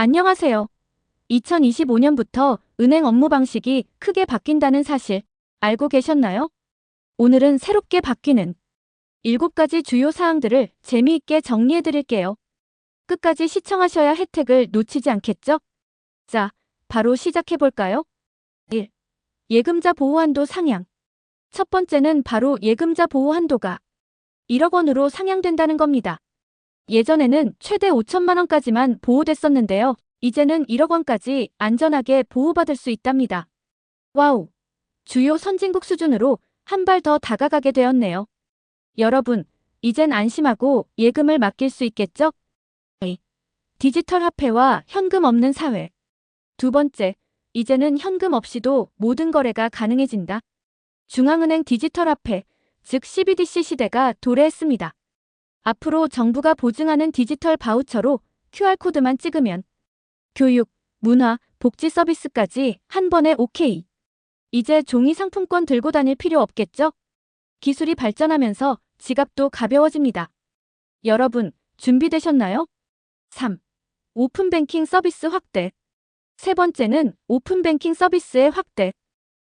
안녕하세요. 2025년부터 은행 업무 방식이 크게 바뀐다는 사실 알고 계셨나요? 오늘은 새롭게 바뀌는 7가지 주요 사항들을 재미있게 정리해 드릴게요. 끝까지 시청하셔야 혜택을 놓치지 않겠죠? 자, 바로 시작해 볼까요? 1. 예금자 보호 한도 상향. 첫 번째는 바로 예금자 보호 한도가 1억 원으로 상향된다는 겁니다. 예전에는 최대 5천만 원까지만 보호됐었는데요. 이제는 1억 원까지 안전하게 보호받을 수 있답니다. 와우! 주요 선진국 수준으로 한 발 더 다가가게 되었네요. 여러분, 이젠 안심하고 예금을 맡길 수 있겠죠? A. 디지털 화폐와 현금 없는 사회. 두 번째, 이제는 현금 없이도 모든 거래가 가능해진다. 중앙은행 디지털 화폐, 즉 CBDC 시대가 도래했습니다. 앞으로 정부가 보증하는 디지털 바우처로 QR코드만 찍으면 교육, 문화, 복지 서비스까지 한 번에 오케이. 이제 종이 상품권 들고 다닐 필요 없겠죠? 기술이 발전하면서 지갑도 가벼워집니다. 여러분, 준비되셨나요? 3. 오픈뱅킹 서비스 확대. 세 번째는 오픈뱅킹 서비스의 확대.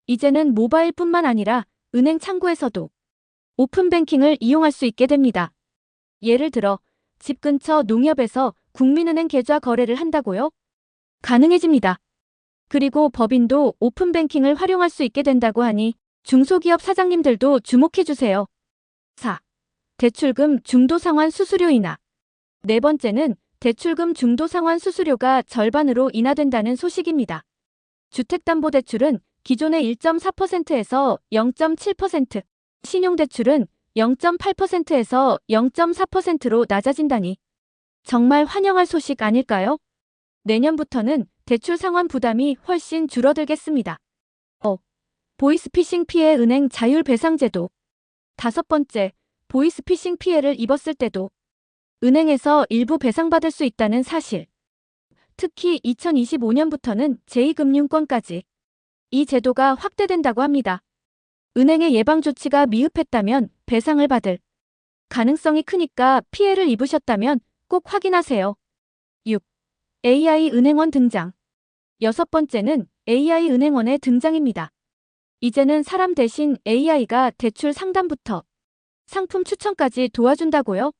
이제는 모바일뿐만 아니라 은행 창구에서도 오픈뱅킹을 이용할 수 있게 됩니다. 예를 들어 집 근처 농협에서 국민은행 계좌 거래를 한다고요? 가능해집니다. 그리고 법인도 오픈뱅킹을 활용할 수 있게 된다고 하니 중소기업 사장님들도 주목해주세요. 4. 대출금 중도 상환 수수료 인하. 네 번째는 대출금 중도 상환 수수료가 절반으로 인하된다는 소식입니다. 주택담보대출은 기존의 1.4%에서 0.7%, 신용대출은 0.8%에서 0.4%로 낮아진다니. 정말 환영할 소식 아닐까요? 내년부터는 대출 상환 부담이 훨씬 줄어들겠습니다. 어. 보이스피싱 피해 은행 자율 배상 제도. 다섯 번째, 보이스피싱 피해를 입었을 때도 은행에서 일부 배상받을 수 있다는 사실. 특히 2025년부터는 제2금융권까지 이 제도가 확대된다고 합니다. 은행의 예방 조치가 미흡했다면 배상을 받을 가능성이 크니까 피해를 입으셨다면 꼭 확인하세요. 6. AI 은행원 등장. 여섯 번째는 AI 은행원의 등장입니다. 이제는 사람 대신 AI가 대출 상담부터 상품 추천까지 도와준다고요?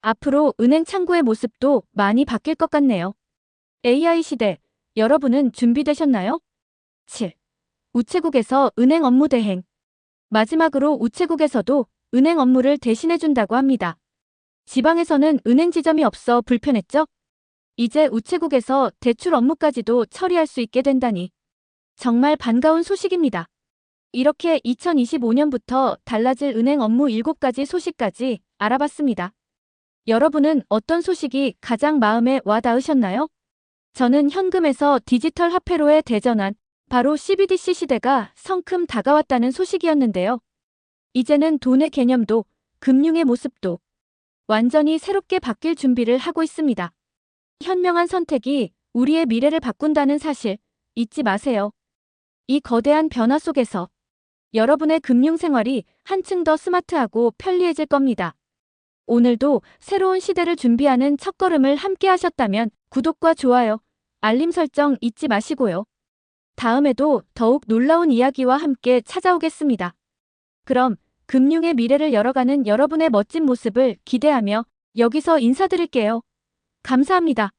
앞으로 은행 창구의 모습도 많이 바뀔 것 같네요. AI 시대, 여러분은 준비되셨나요? 7. 우체국에서 은행 업무 대행. 마지막으로 우체국에서도 은행 업무를 대신해준다고 합니다. 지방에서는 은행 지점이 없어 불편했죠? 이제 우체국에서 대출 업무까지도 처리할 수 있게 된다니. 정말 반가운 소식입니다. 이렇게 2025년부터 달라질 은행 업무 7가지 소식까지 알아봤습니다. 여러분은 어떤 소식이 가장 마음에 와 닿으셨나요? 저는 현금에서 디지털 화폐로의 대전환, 바로 CBDC 시대가 성큼 다가왔다는 소식이었는데요. 이제는 돈의 개념도 금융의 모습도 완전히 새롭게 바뀔 준비를 하고 있습니다. 현명한 선택이 우리의 미래를 바꾼다는 사실 잊지 마세요. 이 거대한 변화 속에서 여러분의 금융 생활이 한층 더 스마트하고 편리해질 겁니다. 오늘도 새로운 시대를 준비하는 첫걸음을 함께 하셨다면 구독과 좋아요, 알림 설정 잊지 마시고요. 다음에도 더욱 놀라운 이야기와 함께 찾아오겠습니다. 그럼 금융의 미래를 열어가는 여러분의 멋진 모습을 기대하며 여기서 인사드릴게요. 감사합니다.